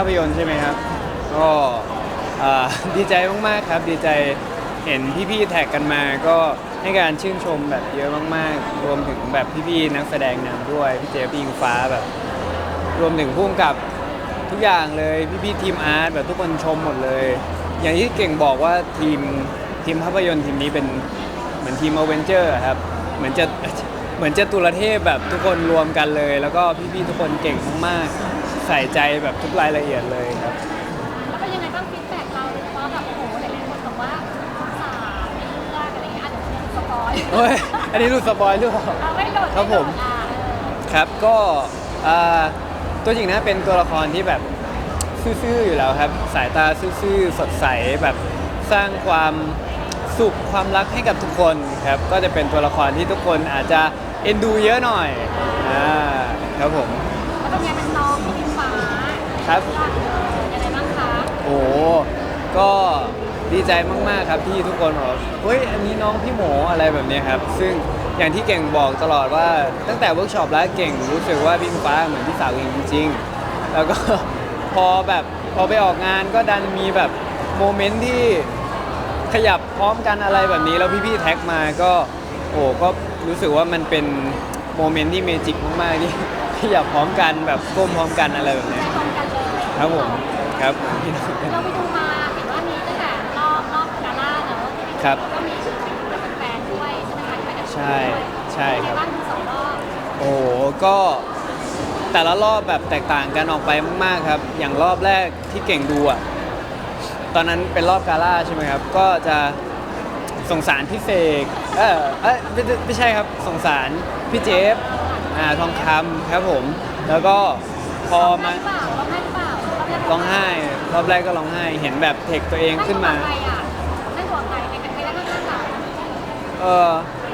าพยนตร์ใช่ไหมครับ ก็อ่อดีใจมากๆครับ ดีใจเห็นพี่ๆแท็กกันมา ก็ให้การชื่นชมแบบเยอะมากๆ รวมถึงแบบพี่ๆนักแสดงนำด้วย พี่เจพี่อิงฟ้าแบบ รวมถึงพุ่มกับทุกอย่างเลยพี่ๆทีมอาร์ตแบบทุกคนชมหมดเลย อย่างที่เก่งบอกว่าทีมทีมภาพยนตร์ทีมนี้เป็นเหมือนทีมอเวนเจอร์ครับ เหมือนจะเหมือนจะตุลเทพแบบทุกคนรวมกันเลย แล้วก็พี่ๆทุกคนเก่งมากๆ ใส่ใจแบบทุกรายละเอียดเลยครับ แล้วเป็นยังไงบ้างฟีดแบ็กเราโดยเฉพาะแบบโอ้โหหลายๆคนบอกว่าสงสารไม่เลือกอะไรอย่างเงี้ยอาจจะเป็นสปอยโอ้ย อันนี้รู้สปอยหรือเปล่า เอาไม่โหลดครับผมไโหลดอะเออครับ ก็อ่าตัวจริงนะเป็นตัวละครที่แบบซื่อๆอยู่แล้วครับ สายตาซื่อๆสดใสแบบสร้างความสุขความรักให้กับทุกคนครับ ก็จะเป็นตัวละครที่ทุกคนอาจจะเอ็นดูเยอะหน่อยอ่าครับผม ครับเลือกเออยังไงบ้างคะโอ้ก็ดีใจมากๆครับที่ทุกคนบอกเฮ้ยอันนี้น้องพี่หมออะไรแบบเนี้ยครับ ซึ่งอย่างที่เก่งบอกตลอดว่าตั้งแต่เวิร์กช็อปแล้วเก่งรู้สึกว่าพี่ฟ้าเหมือนพี่สาวเองจริงๆ แล้วก็พอแบบพอไปออกงานก็ดันมีแบบโมเมนต์ที่ขยับพร้อมกันอะไรแบบนี้ แล้วพี่ๆแท็กมาก็โอ้ก็รู้สึกว่ามันเป็นโมเมนต์ที่เมจิกมากๆที่ขยับพร้อมกันแบบก้มพร้อมกันอะไรแบบเนี้ ครับผมครับพี่น้องเราไปดูมาเห็นว่ามีตั้งแต่รอบรอบกาล่าเนอะครับ ก็มีชื่อเป็นแฟนๆด้วยใช่ไหมคะที่ไปกับใช่ใช่ครับ บ้านดูสองรอบโอ้โหก็แต่ละรอบแบบแตกต่างกันออกไปมาก ๆ ครับ อย่างรอบแรกที่เก่งดูอะ ตอนนั้นเป็นรอบกาล่าใช่ไหมครับ ก็จะสงสารพี่เสกเออเอยไม่ไม่ใช่ครับ สงสารพี่เจฟ อ่า ทองคำครับผม แล้วก็พอมาร้องไห้หรือเปล่า ร้องไห้หรือเปล่าร้องไห้ รอบแรกก็ร้องไห้ เห็นแบบเทคตัวเองขึ้นมาใครอะนั่งหัวใครในกันใครนั่งข้างหลังเออ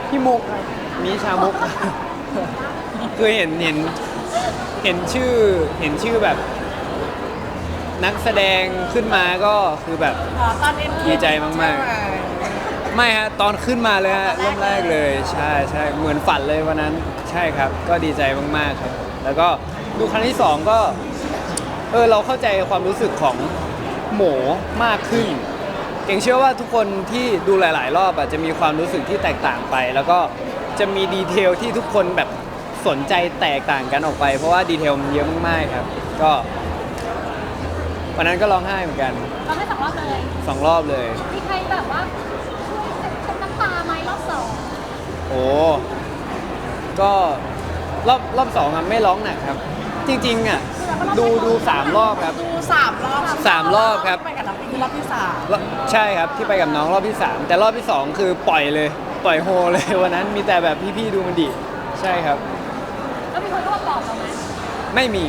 พี่มุกครับมีชามุก คือเห็นเห็นเห็นชื่อเห็นชื่อแบบ นักแสดงขึ้นมาก็คือแบบ อ๋อตอนเอ็นดีใจมากไม่ฮะตอนขึ้นมาเลยฮะเริ่มแรกเลย ใช่ใช่เหมือนฝันเลยวันนั้น ใช่ครับ ก็ดีใจมากๆครับ แล้วก็ดูครั้งที่สองก็เออเราเข้าใจความรู้สึกของหมูมากขึ้น เก่งเชื่อว่าทุกคนที่ดูหลาย ๆ รอบอาจจะมีความรู้สึกที่แตกต่างไป แล้วก็จะมีดีเทลที่ทุกคนแบบสนใจแตกต่างกันออกไป เพราะว่าดีเทลมันเยอะมากๆครับ ก็วันนั้นก็ร้องไห้เหมือนกันร้องไห้สองรอบเลยสองรอบเลย มีใครแบบว่าช่วยเช็ดน้ำตาไหมรอบสองโอ้ก็รอบรอบสองอะไม่ร้องหนักครับ จริงๆอะ ดูดูสามรอบครับ ดูสามรอบสามรอบครับ ไปกับน้องคือรอบที่สามรอบใช่ครับที่ไปกับน้องรอบที่ 3 แต่รอบที่ 2 คือปล่อยเลย ปล่อยโฮเลย วันนั้นมีแต่แบบพี่ๆดูมันดี ใช่ครับ แล้วมีคนก็มาบอกเราไหมไม่มี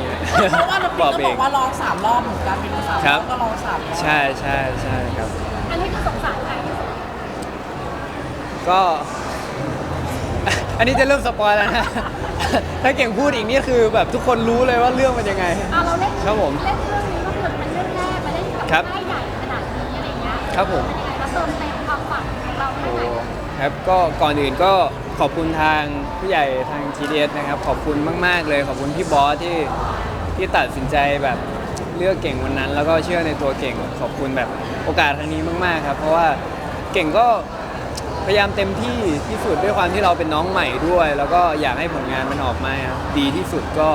เพราะว่าน้องบก็อกบเอองกว่าร้องสามรอบเหมือนกันไปดูสามครรัอบ บก็ร้องสามรอบใช่ใช่ใช่ครับ อันนี้คือสงสารใครที่สุดก็ อันนี้จะเริ่มสปอยแล้วนะ ถ้าเก่งพูดอีกนี่คือแบบทุกคนรู้เลยว่าเรื่องมันยังไง อะเราเล่นครับผมเล่นเรื่องนี้ก็คือเป็นเรื่องแรกมาเล่นกับครับ ค่ายใหญ่ขนาดนี้อะไรอย่างเงี้ยครับผม เป็นยังไงคะเติมเต็มความฝันของเราแค่โอ้ไหนครับก็ก่อนอื่นก็ขอบคุณทางผู้ใหญ่ทาง TDS นะครับ ขอบคุณมาก ๆ เลย ขอบคุณพี่บอสที่ที่ตัดสินใจแบบเลือกเก่งวันนั้น แล้วก็เชื่อในตัวเก่งขอบคุณแบบโอกาสครั้งนี้มาก ๆ ครับ เพราะว่าเก่งก็ พยายามเต็มที่ที่สุดด้วยความที่เราเป็นน้องใหม่ด้วย แล้วก็อยากให้ผลงานมันออกมาดีที่สุดก็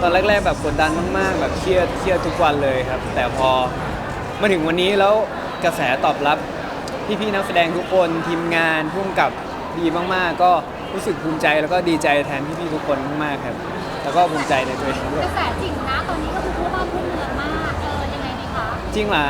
ตอนแรก ๆ แบบกดดันมากๆ แบบเครียดเครียดทุกวันเลยครับ แต่พอมาถึงวันนี้แล้วกระแสตอบรับพี่ๆนักแสดงทุกคนทีมงานพุ่มกับดีมากๆ ก็รู้สึกภูมิใจแล้วก็ดีใจแทนพี่ๆทุกคนมากๆครับ แล้วก็ภูมิใจในตัวเองด้วกยระแสจริงนะตอนนี้ก็คือทั่วบ้านทั่วเมืองมากเออยังไงดีคะ จริงเหรอ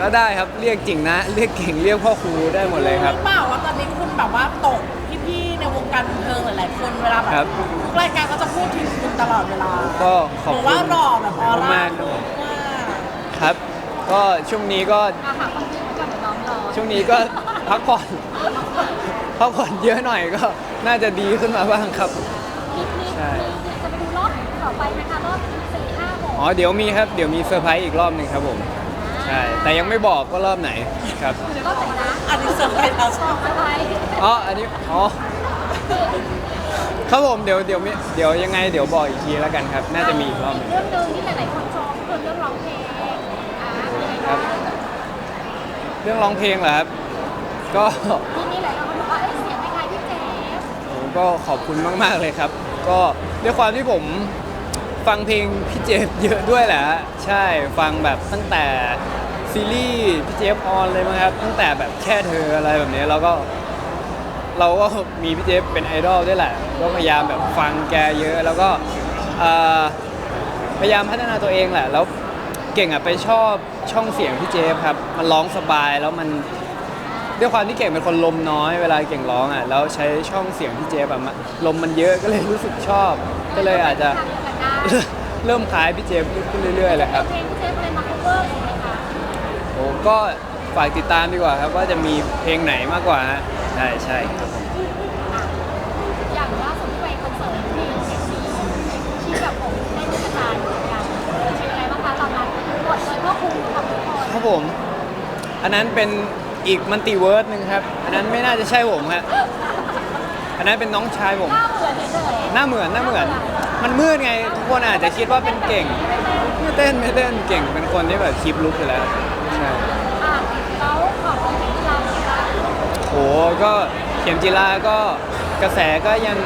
ก็ได้ครับเรียกจริงนะ เรียกเก่งเรียกพ่อครูได้หมดเลยครับหรือเปล่าว่าตอนนี้คุณแบบว่าตกพี่ๆในวงการบันเทิงหลายๆคนเวลาแบบครับทุกรายการก็จะพูดถึงคุณตลอดเวลาก็ขอบบอกคุว่าณ หล่อแบบออร่ามากๆครับผมมากครับ ก็ช่วงนี้ก็อาหารคนอื่นก่อนเดี๋ยวน้องรอช่วงนี้ก็พักผ่อนพักผ่อนเยอะหน่อยก็น่าจะดีขึ้นมาบ้างครับมีมีใช่มีจะไปดูรอบต่อไปไหมคะรอบสี่ห้าหกอ๋อเดี๋ยวมีครับเดี๋ยวมีเซอร์ไพรส์อีกรอบหนึ่งครับผม ใช่ แต่ยังไม่บอกว่ารอบไหนครับรอบไหนนะอันนี้เซอร์ไพรส์เราชอบอะไรอ๋ออันนี้อ๋อครับผมเดี๋ยวเดี๋ยวมีเดี๋ยวยังไงเดี๋ยวบอกอีกทีแล้วกันครับ น่าจะมีอีกรอบหอีนึ่กงเรื่องหนึ่งที่หลายๆคนชมคือเรื่องร้องเพลงอ่าเป็นยังไงครับ้างบเรื่องร้องเพลงเหรอครับ ก็ ที่นี่หลายๆคนบอกว่าเอ้ยเสียงไม่คล้ายพี่เจฟ ผมก็ขอบคุณมาก ๆ เลยครับ ก็ด้วยความที่ผม ฟังเพลงพี่เจฟเยอะด้วยแหละฮะใช่ฟังแบบตั้งแต่ซีรีส์พี่เจฟออนเลยมั้งครับ ตั้งแต่แบบแค่เธออะไรแบบนี้แล้วก็ เราก็มีพี่เจฟเป็นไอดอลด้วยแหละ ก็พยายามแบบฟังแกเยอะแล้วก็เอ่อพยายามพัฒนาตัวเองแหละ แล้วเก่งอะไปชอบช่องเสียงพี่เจฟครับ มันร้องสบายแล้วมันด้วยความที่เก่งเป็นคนลมน้อยเวลาเก่งร้องอะแล้วใช้ช่องเสียงพี่เจฟแบบลมมันเยอะก็เลยรู้สึกชอบ ก็เลยอาจจะ เริ่มคล้ายพี่เจฟขึ้นเรื่อยๆเลยครับเพลงพี่เจฟเลยมา cover ใช่ไหมคะโอ้ก็ฝากติดตามดีกว่าครับว่าจะมีเพลงไหนมากกว่าฮะใช่ใช่ครับผมอะอย่างล่าสุดที่ไปคอนเสิร์ตที่เซ็กซี่ที่แบบผมได้ดูกระจายเหมือนกันเป็นยังไงบ้างคะตอนนั้นบทโดยพ่อครูกับทุกคนครับผม อันนั้นเป็นอีกมันติเวิร์สหนึ่งครับ อันนั้นไม่น่าจะใช่ผมฮะอันนั้นเป็นน้องชายผม หน้าเหมือนเฉยๆหน้าเหมือนหน้าเหมือน มันมืดไงทุกคนอาจจะคิดว่าเป็นเก่งไม่เต้นไม่เต้นเก่งเป็นคนที่แบบคลิปลุกอยู่แล้วใช่อะแล้วของของที่เราเนี่ยนะโหก็เข็มจีราก็กระแสก็ยัง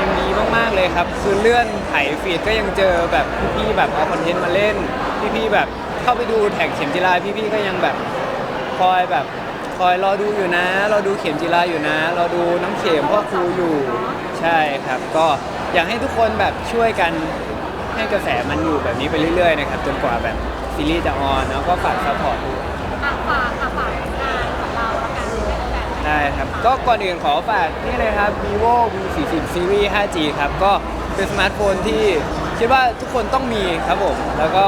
ยังดีมากๆเลยครับ คือเลื่อนไถฟีดก็ยังเจอแบบพี่ๆแบบเอาคอนเทนต์มาเล่น พี่ๆแบบเข้าไปดูแท็กเข็มจีราพี่ๆก็ยังแบบคอยแบบ คอยรอดูอยู่นะ รอดูเข็มจีราอยู่นะ รอดูน้ำเข็มพ่อครูอยู่ ใช่ครับ ก็อยากให้ทุกคนแบบช่วยกันให้กระแสมันอยู่แบบนี้ไปเรื่อยๆนะครับจนกว่าแบบซีรีส์จะออนแล้วก็ฝากซัพพอร์ตด้วย อะฝากอะฝากผลงานของเราแล้วกันให้แฟนๆได้ครับ ก็ก่อนอื่นขอฝากนี่เลยครับ vivo v 4 0 series 5G ครับ ก็เป็นสมาร์ทโฟนที่คิดว่าทุกคนต้องมีครับผม แล้วก็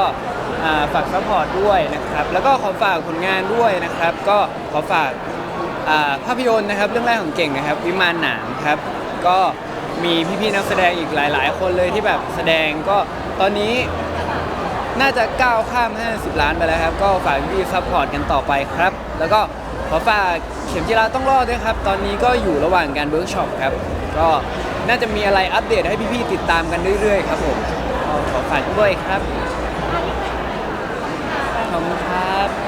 อ่าฝากซัพพอร์ตด้วยนะครับ แล้วก็ขอฝากผลงานด้วยนะครับ ก็ขอฝากอ่าภาพยนตร์นะครับ เรื่องแรกของเก่งนะครับ วิมานหนามครับ ก็มีพี่ๆนักแสดงอีกหลาย ๆ คนเลยที่แบบแสดงก็ตอนนี้น่าจะก้าวข้าม 50 ล้านไปแล้วครับ ก็ฝากพี่ซัพพอร์ตกันต่อไปครับ แล้วก็ขอฝากเข็มจีราต้องรอดด้วยครับ ตอนนี้ก็อยู่ระหว่างการเวิร์กช็อปครับ ก็น่าจะมีอะไรอัปเดตให้พี่ๆติดตามกันเรื่อยๆ ครับผมก็ขอฝากด้วยครับขอบ คุณครับ